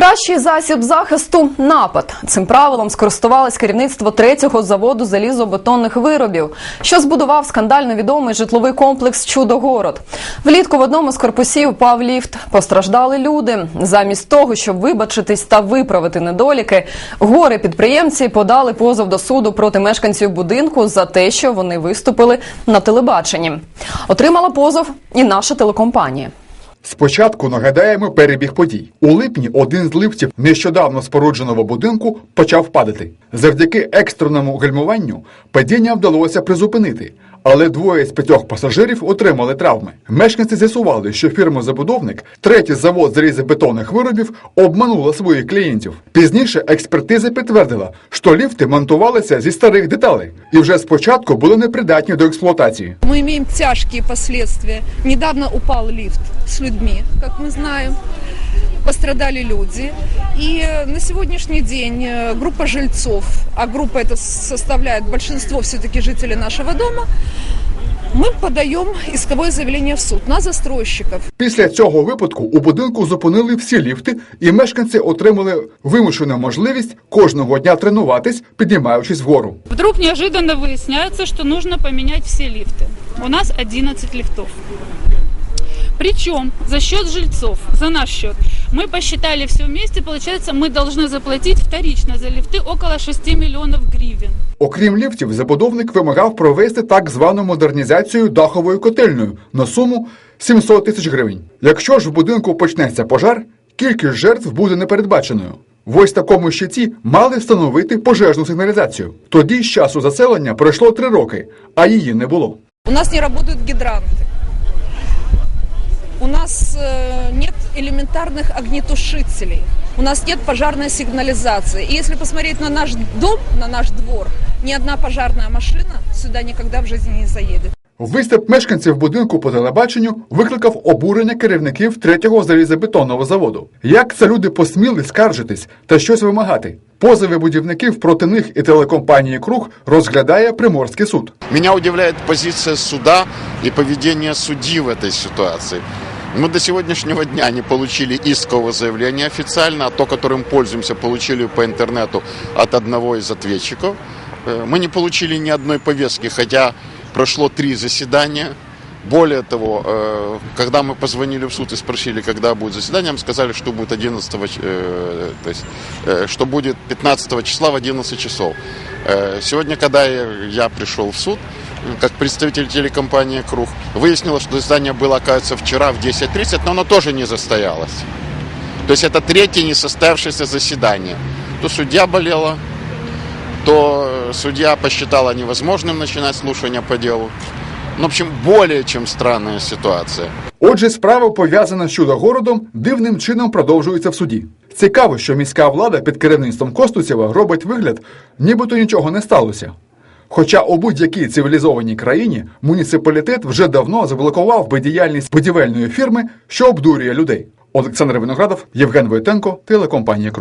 Кращий засіб захисту напад. Цим правилом скористувалось керівництво третього заводу залізобетонних виробів, що збудував скандально відомий житловий комплекс Чудогород. Влітку в одному з корпусів впав ліфт. Постраждали люди. Замість того, щоб вибачитись та виправити недоліки, гори підприємці подали позов до суду проти мешканців будинку за те, що вони виступили на телебаченні. Отримала позов і наша телекомпанія. Спочатку нагадаємо перебіг подій. У липні один з лифтів нещодавно спорудженого будинку почав падати. Завдяки екстреному гальмуванню падіння вдалося призупинити, але двоє з п'ятьох пасажирів отримали травми. Мешканці з'ясували, що фірма-забудовник, третій завод залізобетонних виробів, обманула своїх клієнтів. Пізніше експертиза підтвердила, що ліфти монтувалися зі старих деталей і вже спочатку були непридатні до експлуатації. Мы имеем тяжкие последствия. Недавно упал лифт с людьми, как мы знаем Пострадали люди. И э, на сегодняшний день э, группа жильцов, а группа это составляет большинство все-таки жителей нашего дома, мы подаем исковое заявление в суд на застройщиков. Після цього випадку у будинку зупинили всі ліфти, і мешканці отримали вимушену можливість кожного дня тренуватись, піднімаючись вгору. Вдруг неожиданно выясняется, что нужно поменять все лифты. У нас 11 лифтов. Причем за счет жильцов, за наш счет. Мы посчитали все вместе, получается, мы должны заплатить вторично за лифты около 6 миллионов гривен. Окрім ліфтів, забудовник вимагав провести так звану модернізацію даховою котельною на суму 700 тисяч гривень. Якщо ж в будинку почнеться пожар, кількість жертв буде непередбаченою. В ось такому щиті мали встановити пожежну сигналізацію. Тоді з часу заселення пройшло три роки, а її не було. У нас не работают гидранты. У нас э, нет элементарных огнетушителей. У нас нет пожарной сигнализации. И если посмотреть на наш дом, на наш двор, ни одна пожарная машина сюда никогда в жизни не заедет. Виступ мешканців будинку по телебаченню викликав обурення керівників третього залізобетонного заводу. Як це люди посміли скаржитись та щось вимагати? Позови будівників проти них і телекомпанії Круг розглядає Приморський суд. Меня удивляет позиция суда и поведение судьи в этой ситуации. Мы до сегодняшнего дня не получили искового заявления официально, а то, которым пользуемся, получили по интернету от одного из ответчиков. Э, Мы не получили ни одной повестки, хотя прошло три заседания. Более того, э, когда мы позвонили в суд и спросили, когда будет заседание, нам сказали, что будет 11, э, то есть, э, что будет 15 числа в 11 часов. Э, Сегодня, когда я я пришел в суд, э, как представитель телекомпании «Круг», выяснилось, что заседание было, оказывается, вчера в 10.30, но оно тоже не состоялось. То есть это третье несостоявшееся заседание. То судья болела, то э, судья посчитала невозможным начинать слушание по делу. Ну, в общем, более чем странная ситуация. Отже, справа пов'язана з чудогородом дивним чином продовжується в суді. Цікаво, що міська влада під керівництвом Костуцєва робить вигляд, нібито нічого не сталося. Хоча у будь-якій цивілізованій країні муніципалітет вже давно заблокував би діяльність будівельної фірми, що обдурює людей. Олександр Виноградов, Євген Войтенко, телекомпанія Круг.